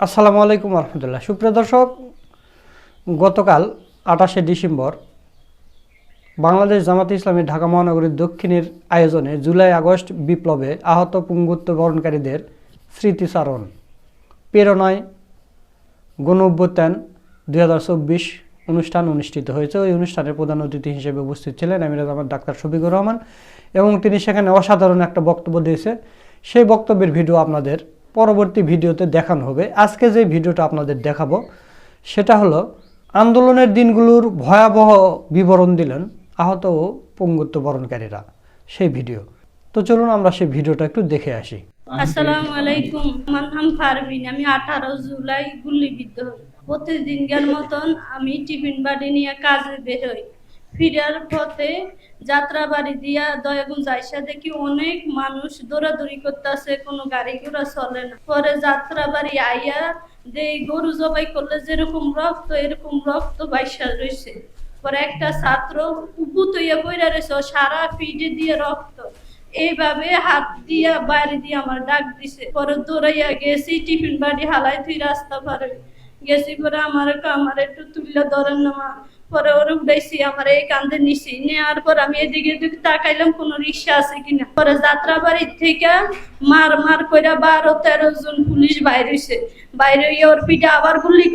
আসসালামু আলাইকুম রহমতুল্লাহ সুপ্রিয় দর্শক, গতকাল আঠাশে ডিসেম্বর বাংলাদেশ জামাত ইসলামী ঢাকা মহানগরীর দক্ষিণের আয়োজনে জুলাই আগস্ট বিপ্লবে আহত পুঙ্গুত্ব বরণকারীদের স্মৃতিচারণ। প্রেরণায় গণ অভ্যুত্থান চব্বিশ অনুষ্ঠান অনুষ্ঠিত হয়েছে। ওই অনুষ্ঠানের প্রধান অতিথি হিসেবে উপস্থিত ছিলেন আমিরাজ আমার ডাক্তার শফিকুর রহমান এবং তিনি সেখানে অসাধারণ একটা বক্তব্য দিয়েছে সেই বক্তব্যের ভিডিও আপনাদের পরবর্তী ভিডিওতে দেখানো হবে। আজকে যে ভিডিওটা আপনাদের দেখাবো, সেটা হলো আন্দোলনের দিনগুলোর ভয়াবহ বিবরণ দিলেন আহত ও পঙ্গুত্ব বরণকারীরা, সেই ভিডিও। তো চলুন আমরা সেই ভিডিওটা একটু দেখে আসি। আসসালামু আলাইকুম, আমার নাম পারভিন আমি আঠারো জুলাই গুলিবিদ্ধ প্রতিদিনকার মতন আমি টিফিন বাড়ি নিয়ে কাজে বের হই। ফিরার পথে যাত্রা বাড়ি দিয়া দয়াগুন যাইসা দেখি অনেক মানুষ দৌড়াদৌড়ি করতেছে, কোনো গাড়ি ঘোড়া চলে না। পরে যাত্রা বাড়ি আইয়া দেই গরু জবাই করলে যেরকম রক্ত, এরকম রক্ত বাইসা রয়েছে পরে একটা ছাত্র উপুত হইয়া বইরা রয়েছে সারা পিঠে দিয়ে রক্ত। এইভাবে হাত দিয়া বাইরে দিয়ে আমার ডাক দিছে। পরে দৌড়াইয়া গেছি, টিফিন বাড়ি হালাই তুই রাস্তা পারে। গেছি পরে আমার আমার একটু তুললে ধরেন না মা পরে ওরে উঠাইছি, আমার এই কান্দে নিছি। নেওয়ার পর আমি এদিকে এদিকে তাকাইলাম, কোনো রিক্সা আছে কিনা। পরে যাত্রা বাড়ির থেকে মার মার কইরা বারো তেরো জন পুলিশ বাইরে হইছে। বাইরে ওর পিঠে আবার গুলি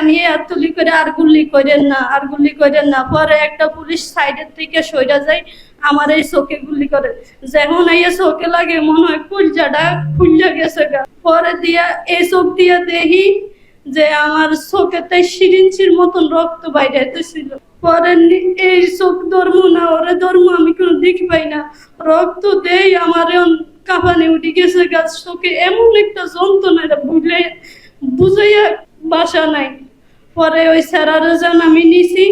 আমি তুলি করে আর গুলি করেন না, আর গুলি করেন না। পরে একটা পুলিশ সাইডের থেকে সইরা যায়, আমার এই চোখে গুলি করে। যেমন এই চোখে লাগে, মনে হয় কুলজাটা খুলজা গেছে পরে দিয়া এই চোখ দিয়া দেখি যে আমার চোখেতে সিরিঞ্চির মতন রক্ত বাইরে ছিল পরে এই চোখ ধর্ম না, ওরে ধর্ম, আমি কোনো দেখি পাই না। রক্ত দেই আমার কাঁপানি উঠে গেছে গাছ চোখে, এমন একটা যন্ত্রণা এটা বুঝলে, বুঝাইয়া বাসা নাই। পরে ওই স্যারারে যান আমি নিছি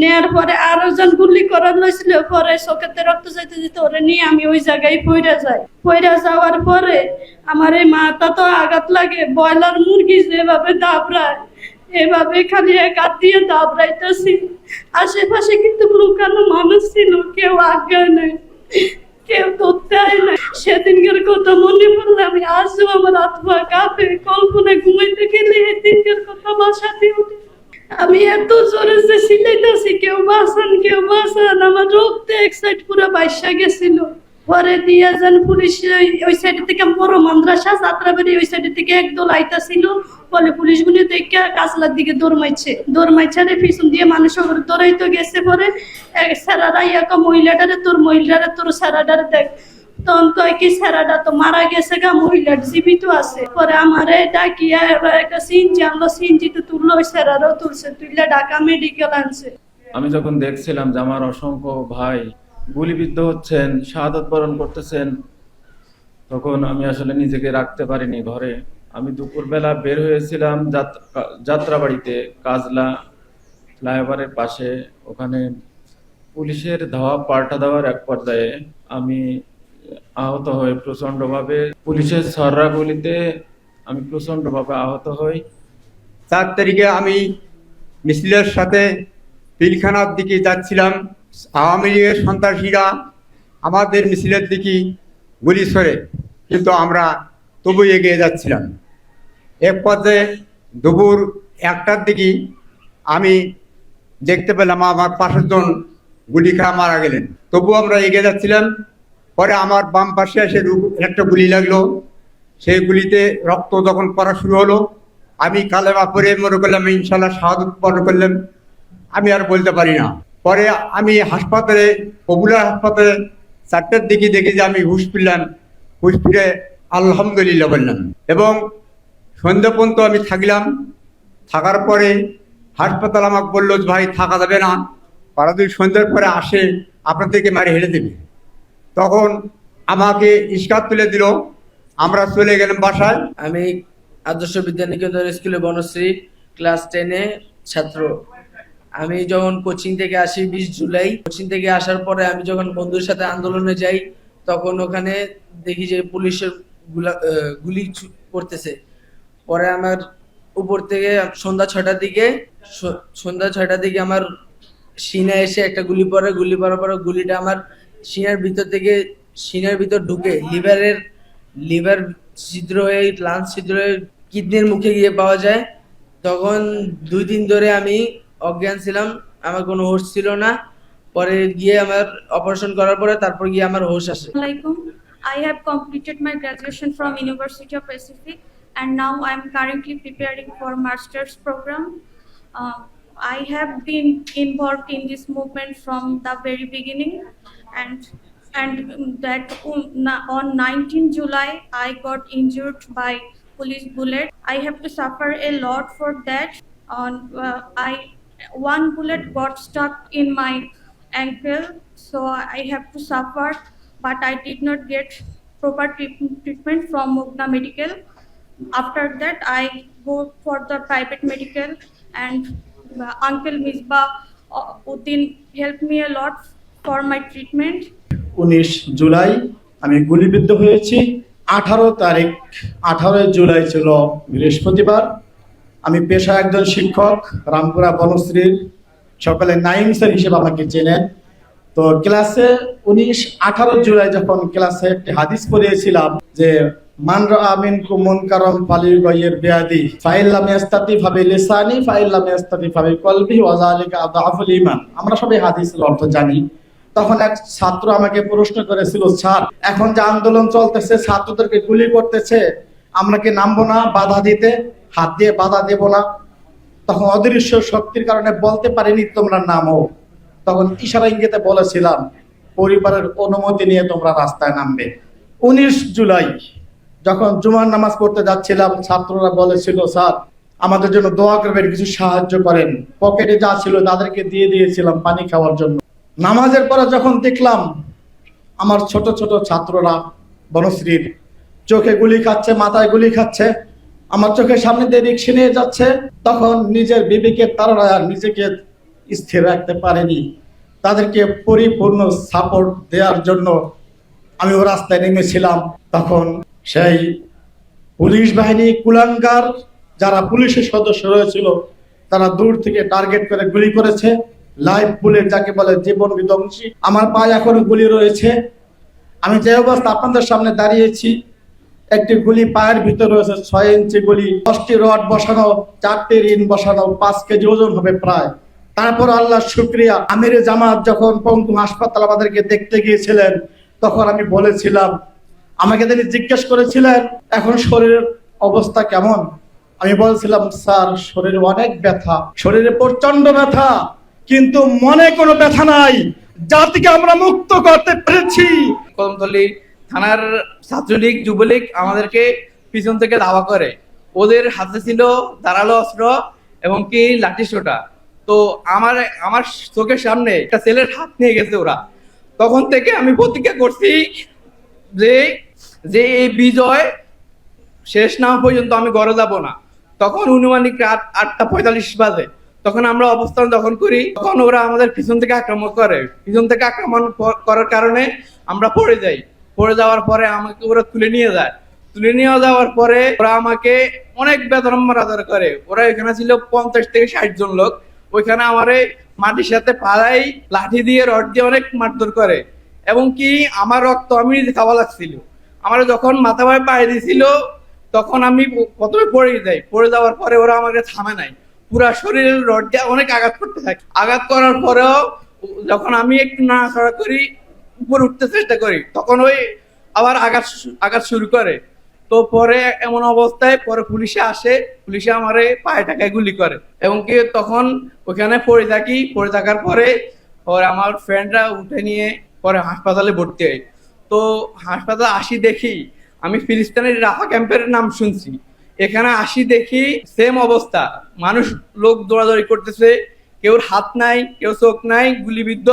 নেয়ার পরে আরও জন গুলি করার লইছিল, পরে চোখেতে রক্ত যাইতে দিতে ওরে নিয়ে আমি ওই জায়গায় পইরা যাই। পইরা যাওয়ার পরে আমার এই মাথা তো আঘাত লাগে, ব্রয়লার মুরগি যেভাবে দাবড়ায়, এভাবে খালি এক হাত দিয়ে দাবড়াইতেছি। আশেপাশে কিন্তু লুকানো মানুষ ছিল, কেউ আজ্ঞা নেই, কেউ ধরতে আয় না সেদিনকার কথা মনে পড়লে আমি আজও আমার আত্মা কাঁপে, কল্পনায় ঘুমাইতে গেলে এই দিনকার কথা বাসাতে উঠে আমি এত জোরে যে সিলাইতেছি, কেউ বাঁচান কেউ বাঁচান, আমার রক্তে এক সাইড পুরো বাইসা গেছিল। পরে দিয়া যান পুলিশ ওই- সাইড থেকে বড় মাদ্রাসা, যাত্রাবাড়ি ওই সাইড থেকে একদল আইতাছিল। বলে পুলিশ গুলি দেখে কাজলার দিকে দৌড় মাইছে দৌড় মাইছে রে পিছন দিয়ে মানুষ দৌড়াইতে গেছে পরে। এক স্যারারা ইয়াকা মহিলাটারে তোর মহিলারে তোর স্যারাটারে দেখ। তখন কয় কি স্যারাটা তো মারা গেছে গা, মহিলার জীবিত আছে। পরে আমারে ডাকিয়া এবার একটা সিনজি আনলো সিনজিতে তুললো, ওই স্যারারও তুলছে তুললে ঢাকা মেডিকেল আনছে। আমি যখন দেখছিলাম যে আমার অসংখ্য ভাই গুলিবিদ্ধ হচ্ছেন, শাহাদত বরণ করতেছেন, তখন আমি আসলে নিজেকে রাখতে পারিনি ঘরে। আমি দুপুরবেলা বের হয়েছিলাম যাত- যাত্রাবাড়িতে, কাজলা ফ্লাইওভারের পাশে। ওখানে পুলিশের ধাওয়া পাল্টা দেওয়ার এক পর্যায়ে আমি আহত হই। প্রচণ্ডভাবে পুলিশের সররা গুলিতে আমি প্রচণ্ডভাবে আহত হই। চার তারিখে আমি মিছিলের সাথে পিলখানার দিকে যাচ্ছিলাম। আওয়ামী লীগের সন্ত্রাসীরা আমাদের মিছিলের দিকে গুলি সরে কিন্তু আমরা তবু এগিয়ে যাচ্ছিলাম। এক পর্যায়ে দুপুর একটার দিকে আমি দেখতে পেলাম আমার পাশের জন গুলি খাওয়া মারা গেলেন। তবু আমরা এগিয়ে যাচ্ছিলাম। পরে আমার বাম পাশে এসে একটা গুলি লাগল। সেই গুলিতে রক্ত যখন পড়া শুরু হলো। আমি কালেমা পরে মনে করলাম ইনশাল্লাহ শাহাদত বরণ করলাম। আমি আর বলতে পারি না। পরে আমি হাসপাতালে পপুলার হাসপাতালে চারটের দিকে দেখি যে আমি হুশ ফিরলাম। হুশ ফিরে আলহামদুলিল্লাহ বললাম। এবং সন্ধ্যা পর্যন্ত আমি থাকলাম। থাকার পরে হাসপাতাল আমাকে বলল, ভাই, থাকা যাবে না। যদি সন্ধ্যার পরে আসে, আপনাদেরকে মারি হেরে দেবে। তখন আমাকে ইস্কাত তুলে দিল। আমরা চলে গেলাম বাসায়। আমি আদর্শ বিদ্যানিকেতন স্কুলে বনশ্রী, ক্লাস টেনে ছাত্র। আমি যখন কোচিং থেকে আসি বিশ জুলাই, কোচিং থেকে আসার পরে আমি যখন বন্ধুর সাথে আন্দোলনে যাই, তখন ওখানে দেখি যে পুলিশেরগুলা করতেছে। পরে আমার উপর থেকে সন্ধ্যা ছটার দিকে সন্ধ্যা ছটার দিকে আমার সিনা এসে একটা গুলি পড়ে, গুলি পরার পরে গুলিটা আমার সিনার ভিতর থেকে সিনার ভিতর ঢুকে লিভারের লিভার ছিদ্র হয়ে লাঞ্চ ছিদ্র হয়ে কিডনির মুখে গিয়ে পাওয়া যায় তখন দুই দিন ধরে আমি অজ্ঞান ছিলাম আমার কোনো হোশ ছিল না পরে গিয়ে আমার অপারেশন করার পরে তারপর গিয়ে আমার হোশ আসে. I have completed my graduation from University of Pacific and now I am currently preparing for master's program. Uh, I have been involved in this movement from the very beginning and and that on 19 July I got injured by police bullet. I have to suffer a lot for that. On uh, I one bullet got stuck in my ankle, so I have to suffer. But I did not get proper treatment from Mugna Medical. After that, I go for the private medical, and uh, Uncle Misbah uh, Uddin helped me a lot for my treatment. উনিশ July আমি গুলিবিদ্ধ হয়েছি। আঠারো তারিখ, আঠারোই জুলাই ছিল বৃহস্পতিবার। আমি পেশা একজন শিক্ষক, রামপুরা বনশ্রীর। সকালে নাইম স্যার হিসেবে আমাকে চেনেন তো ক্লাসে উনিশ, আঠারো জুলাই যখন ক্লাসে একটি হাদিস পড়িয়েছিলাম যে, মান আমিন কুমন কারম ফালি গয়ের বেয়াদি ফাইল্লাম ইস্তাতি ভাবে লিসানি ফাইল্লাম ইস্তাতি ভাবে কলবি ওয়াজালিকা আদাফুল ইমান আমরা সবাই হাদিসের অর্থ জানি। তখন এক ছাত্র আমাকে প্রশ্ন করেছিল, স্যার, এখন যে আন্দোলন চলতেছে, ছাত্রদেরকে গুলি করতেছে, আমরা কি নামবো না? বাধা দিতে? হাত দিয়ে বাধা দেব না? তখন অদৃশ্য শক্তির কারণে বলতে পারিনি, তোমরা নামো। তখন ইশারা ইঙ্গিতে বলেছিলাম, পরিবারের অনুমতি নিয়ে তোমরা রাস্তায় নামবে। উনিশ জুলাই, যখন জুমার নামাজ পড়তে যাচ্ছিলাম, ছাত্ররা বলেছিল, স্যার, আমাদের জন্য দোয়া করবেন, কিছু সাহায্য করেন। পকেটে যা ছিল তাদেরকে দিয়ে দিয়েছিলাম পানি খাওয়ার জন্য। নামাজের পরে যখন দেখলাম আমার ছোট ছোট ছাত্ররা, বনশ্রীর, চোখে গুলি খাচ্ছে, মাথায় গুলি খাচ্ছে, আমার চোখের সামনে দিয়ে রিক্সা নিয়ে যাচ্ছে, তখন নিজের বিবেকের তারা নিজেকে স্থির রাখতে পারেনি। তাদেরকে পরিপূর্ণ সাপোর্ট দেওয়ার জন্য আমি ও রাস্তায় নেমেছিলাম। তখন সেই পুলিশ বাহিনী, কুলাঙ্গার, যারা পুলিশের সদস্য রয়েছিল, তারা দূর থেকে টার্গেট করে গুলি করেছে। লাইভ বুলেট যাকে বলে জীবন বিধ্বংসী। আমার পায়ে এখনও গুলি রয়েছে। আমি যে অবস্থা আপনাদের সামনে দাঁড়িয়েছি, একটি গুলি পায়ের ভিতরে রয়েছে, ছয় ইঞ্চি গুলি। দশটি রড বসানো, চারটি ঋণ বসানো, পাঁচ কেজি ওজন হবে প্রায়। তারপর আল্লাহ শুক্রিয়া, আমির জামাত যখন পঙ্গু হাসপাতাল আমাদেরকে দেখতে গিয়েছিলেন, তখন আমি বলেছিলাম, আমাকে তিনি জিজ্ঞেস করেছিলেন, এখন শরীরের অবস্থা কেমন? আমি বলছিলাম, স্যার, শরীরে অনেক ব্যথা। শরীরে প্রচণ্ড ব্যথা। কিন্তু মনে কোনো ব্যথা নাই। জাতিকে আমরা মুক্ত করতে পেরেছি। কদমতলী থানার ছাত্রলীগ, যুবলীগ আমাদেরকে পিছন থেকে ধাওয়া করে। ওদের হাতে ছিল ধারালো অস্ত্র এবং কি লাঠি সোটা। তো আমার আমার চোখের সামনে একটা ছেলের হাত নিয়ে গেছে ওরা। তখন থেকে আমি প্রতিজ্ঞা করছি যে যে এই বিজয় শেষ না পর্যন্ত আমি ঘরে যাব না। তখন অনুমানিক রাত আটটা পঁয়তাল্লিশ বাজে। তখন আমরা অবস্থান দখল করি, তখন ওরা আমাদের পিছন থেকে আক্রমণ করে। পিছন থেকে আক্রমণ করার কারণে আমরা পড়ে যাই। পড়ে যাওয়ার পরে আমাকে ওরা তুলে নিয়ে যায়। তুলে নিয়ে যাওয়ার পরে ওরা আমাকে অনেক বেতন মারাধর করে। ওরা এখানে ছিল পঞ্চাশ থেকে ষাট জন লোক। ওইখানে আমারে মাটির সাথে পাড়াই লাঠি দিয়ে, রড দিয়ে অনেক মারধর করে। এবং কি, আমার রক্ত আমি খাওয়া লাগছিল। আমার যখন মাথা ভাই পায়ে দিয়েছিল তখন আমি প্রথমে পড়ে যাই। পড়ে যাওয়ার পরে ওরা আমাকে থামে নাই। পুরা শরীরের রড দিয়ে অনেক আঘাত করতে থাকে। আঘাত করার পরেও যখন আমি একটু নাড়াচড়া করি, উপরে উঠতে চেষ্টা করি, তখন ওই আবার আঘাত আঘাত শুরু করে। তো পরে এমন অবস্থায় পরে পুলিশে আসে, পুলিশে আমারে পায়ে টাকায় গুলি করে। এবং কি তখন ওখানে পড়ে থাকি, পড়ে থাকার পরে পরে আমার ফ্রেন্ডরা উঠে নিয়ে পরে হাসপাতালে ভর্তি হয় তো হাসপাতালে আসি দেখি, আমি ফিলিস্তিনের রাফা ক্যাম্পের নাম শুনছি। এখানে আসি দেখি সেম অবস্থা। মানুষ লোক দৌড়াদৌড়ি করতেছে কেউ হাত নাই, কেউ চোখ নাই, গুলিবিদ্ধ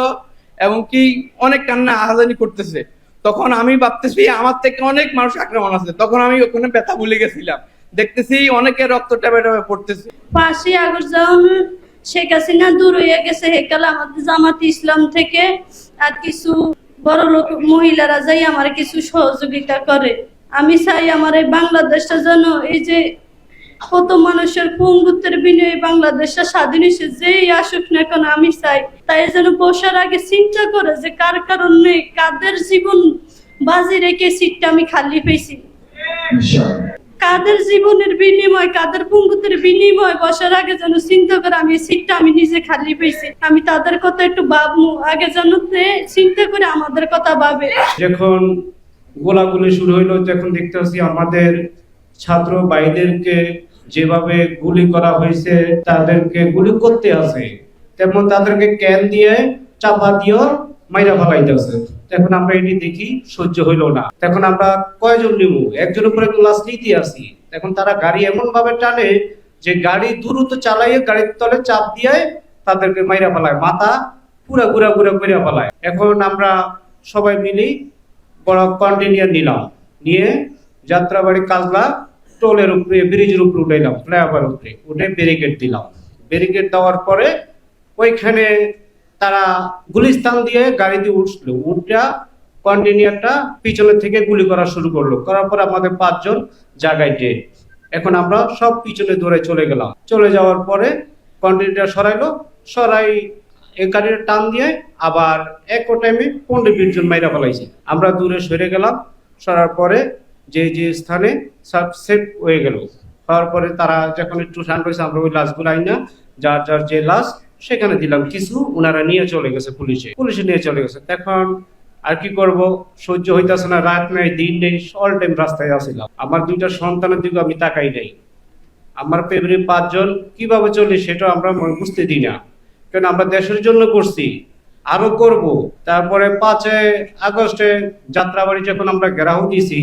এবং কি অনেক কান্না আহাজানি করতেছে। তখন আমি ভাবতেছি, আমার থেকে অনেক মানুষ আক্রমণ আছে। তখন আমি ওখানে ব্যথা ভুলে গেছিলাম। দেখতেছি অনেকে রক্ত টেপে টেপে পড়তেছে। পাঁচই আগস্ট যখন শেখ হাসিনা দূর হয়ে গেছে হেকাল আমাদের জামাত ইসলাম থেকে। আর কিছু বড় লোক মহিলারা যাই আমার কিছু সহযোগিতা করে। আমি চাই আমার এই বাংলাদেশটা যেন এই যে কত মানুষের পঙ্গুত্বের বিনয়ে বাংলাদেশটা স্বাধীন হয়েছে, যেই আসুক না কেন আমি চাই। তাই যেন বসার আগে চিন্তা করে যে কার কারণে, কাদের জীবন বাজি রেখে সিটটা আমি খালি পেয়েছি। কাদের জীবনের বিনিময়, কাদের পঙ্গুতের বিনিময় বসার আগে যেন চিন্তা করে আমি সিটটা আমি নিজে খালি পেয়েছি। আমি তাদের কথা একটু ভাবমু আগে যেন চিন্তা করে আমাদের কথা ভাবে। যখন গোলাগুলি শুরু হইল তখন দেখতে পাচ্ছি আমাদের ছাত্র ভাইদেরকে যেভাবে গুলি করা হয়েছে, তাদেরকে গুলি করতে আছে। তেমন তাদেরকে ক্যান দিয়ে চাপা দিয়ে মাইরা ফেলাইতেছে এখন আমরা এটি দেখি, সহ্য হইল না। তখন আমরা কয়জন নিব একজনের উপরে ক্লাস নিতে আসি। এখন তারা গাড়ি এমন ভাবে টানে যে গাড়ি দ্রুত চালাইয়ে গাড়ির তলে চাপ দিয়ে তাদেরকে মাইরা ফেলায়। মাথা পুরা পুরা পুরা করে ফেলায়। এখন আমরা সবাই মিলি বড় কন্টিনিউয়ার নিলাম। নিয়ে যাত্রাবাড়ি কাজলা টোলের উপরে ব্রিজের উপরে উঠাইলাম ফ্লাইওভার উপরে। উঠে ব্যারিকেড দিলাম। ব্যারিকেড দেওয়ার পরে ওইখানে তারা গুলিস্তান দিয়ে গাড়ি দিয়ে উঠল। উঠটা কন্টিনিউয়ারটা পিছনের থেকে গুলি করা শুরু করল। করার পর আমাদের পাঁচজন জায়গায় ডেট এখন আমরা সব পিছনে দৌড়ে চলে গেলাম। চলে যাওয়ার পরে কন্টিনিউয়ার সরাইলো। সরাই টান দিয়ে আবার টাইমে পনেরো বিশ জন মাইরা আমরা দূরে সরে গেলাম, সরার পরে যে যে স্থানে সব সেফ হয়ে গেল। হওয়ার পরে তারা যখন একটু আমরা ওই লাশগুলো আই না যার যার যে লাশ সেখানে দিলাম কিছু ওনারা নিয়ে চলে গেছে পুলিশে। পুলিশে নিয়ে চলে গেছে। এখন আর কি করব? সহ্য হইতেছে না, রাত নাই, দিন নেই অল টাইম রাস্তায় আসিলাম। আমার দুইটা সন্তানের দিকে আমি তাকাই নাই। আমার ফেব্রুয়ারি পাঁচজন কীভাবে চলে সেটা আমরা বুঝতে দিই না। কারণ আমরা দেশের জন্য করছি, আরও করব। তারপরে পাঁচে আগস্টে যাত্রাবাড়ি যখন আমরা ঘেরাও দিছি।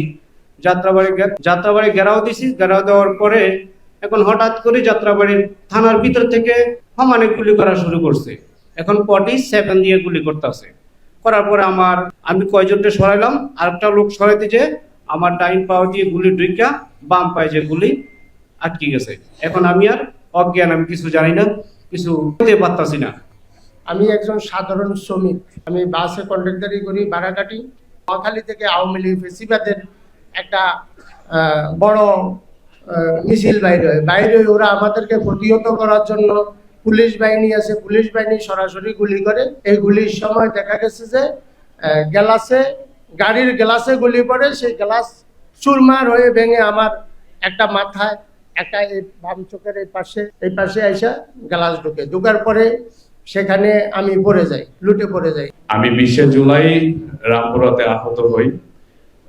যাত্রাবাড়ি যাত্রাবাড়ি ঘেরাও দিছি, ঘেরাও দেওয়ার পরে এখন হঠাৎ করে যাত্রাবাড়ির থানার ভিতর থেকে সমানে গুলি করা শুরু করছে। এখন পটি সেভেন দিয়ে গুলি করতেছে। করার পরে আমার, আমি কয়জনকে সরাইলাম, আরেকটা লোক সরাইতে যে আমার ডাইন পাও দিয়ে গুলি ঢুকা বাম পায়ে যে গুলি আটকে গেছে। এখন আমি আর অজ্ঞান, আমি কিছু জানি না। কিছু বলতে পারতাছি না। আমি একজন সাধারণ শ্রমিক। আমি বাসে কন্ডাক্টারি করি ভাড়া কাটি মহাখালী থেকে আওয়ামী লীগ ফেসিবাদের একটা বড় মিছিল বাইরে হয়। বাইরে ওরা আমাদেরকে প্রতিহত করার জন্য পুলিশ বাহিনী আছে। পুলিশ বাহিনী সরাসরি গুলি করে। এই গুলির সময় দেখা গেছে যে গ্লাসে, গাড়ির গ্লাসে গুলি পড়ে। সেই গ্লাস চুরমার হয়ে ভেঙে আমার একটা মাথায় একটা এই বাম চোখের এই পাশে এই পাশে আইসা গ্লাস ঢুকে। ঢুকার পরে সেখানে আমি পড়ে যাই, লুটে পড়ে যাই। আমি বিশে জুলাই রামপুরাতে আহত হই।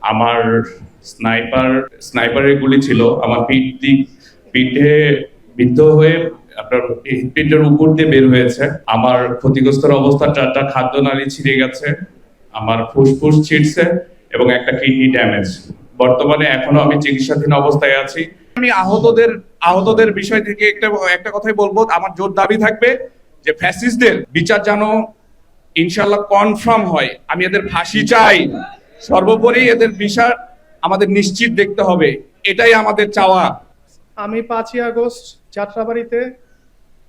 আমার স্নাইপার, স্নাইপারের গুলি ছিল। আমার পিঠ দিক, পিঠে বিদ্ধ হয়ে আপনার পিঠের উপর দিয়ে বের হয়েছে। আমার ক্ষতিগ্রস্তর অবস্থা, চারটা খাদ্য নালী ছিঁড়ে গেছে। আমার ফুসফুস ছিঁড়ছে এবং একটা কিডনি ড্যামেজ। বর্তমানে এখনও আমি চিকিৎসাধীন অবস্থায় আছি। আমি আহতদের আহতদের বিষয় থেকে একটা একটা কথাই বলব। আমার জোর দাবি থাকবে যে ফ্যাসিস্টদের বিচার যেন ইনশাল্লাহ কনফার্ম হয়। আমি এদের ফাঁসি চাই। সর্বোপরি এদের বিচার আমাদের নিশ্চিত দেখতে হবে। এটাই আমাদের চাওয়া। আমি পাঁচই আগস্ট যাত্রাবাড়িতে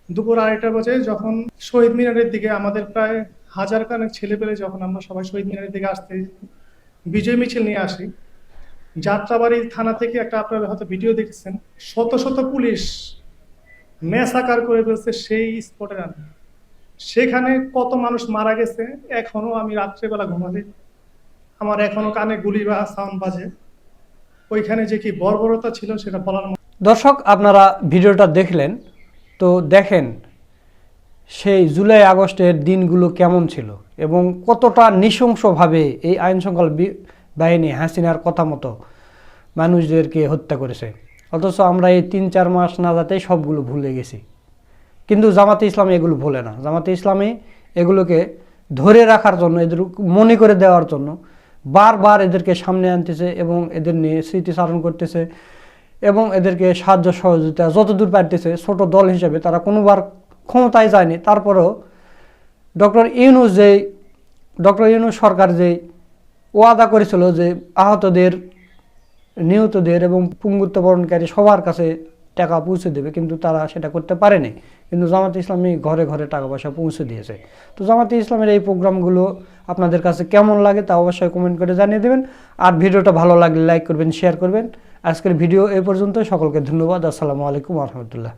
দুপুর আড়াইটা বাজে যখন শহীদ মিনারের দিকে আমাদের প্রায় হাজার খানেক ছেলে পেলে যখন আমরা সবাই শহীদ মিনারের দিকে আসতে বিজয় মিছিল নিয়ে আসি যাত্রাবাড়ি থানা থেকে একটা আপনারা হয়তো ভিডিও দেখেছেন, শত শত পুলিশ মেসাকার করে ফেলছে সেই স্পটের আমি সেখানে কত মানুষ মারা গেছে, এখনও আমি রাত্রেবেলা ঘুমাতে আমার এখনও কানে গুলি বা সাউন্ড বাজে। ওইখানে যে কি বর্বরতা ছিল সেটা বলার দর্শক, আপনারা ভিডিওটা দেখলেন, তো দেখেন সেই জুলাই আগস্টের দিনগুলো কেমন ছিল এবং কতটা নৃশংসভাবে এই আইন শৃঙ্খলা বি- বাহিনী, হাসিনার কথা মতো মানুষদেরকে হত্যা করেছে। অথচ আমরা এই তিন, চার মাস না যাতেই সবগুলো ভুলে গেছি। কিন্তু জামাতে ইসলামী এগুলো ভুলে না। জামাতে ইসলামী এগুলোকে ধরে রাখার জন্য, এদের মনে করে দেওয়ার জন্য বারবার এদেরকে সামনে আনতেছে এবং এদের নিয়ে স্মৃতিচারণ করতেছে এবং এদেরকে সাহায্য সহযোগিতা যতদূর পারতেছে ছোট দল হিসেবে, তারা কোনোবার ক্ষমতায় যায়নি। তারপরেও ডক্টর ইউনুস যেই, ডক্টর ইউনুস সরকার যেই ওয়াদা করেছিল যে আহতদের, নিহতদের এবং পুঙ্গুত্ব বরণকারী সবার কাছে টাকা পৌঁছে দেবে, কিন্তু তারা সেটা করতে পারেনি। কিন্তু জামাতে ইসলামী ঘরে ঘরে টাকা পয়সা পৌঁছে দিয়েছে। তো জামাতে ইসলামের এই প্রোগ্রামগুলো আপনাদের কাছে কেমন লাগে তা অবশ্যই কমেন্ট করে জানিয়ে দেবেন। আর ভিডিওটা ভালো লাগলে লাইক করবেন শেয়ার করবেন। আজকের ভিডিও এই পর্যন্ত, সকলকে ধন্যবাদ। আসসালামু আলাইকুম রহমতুল্লাহ।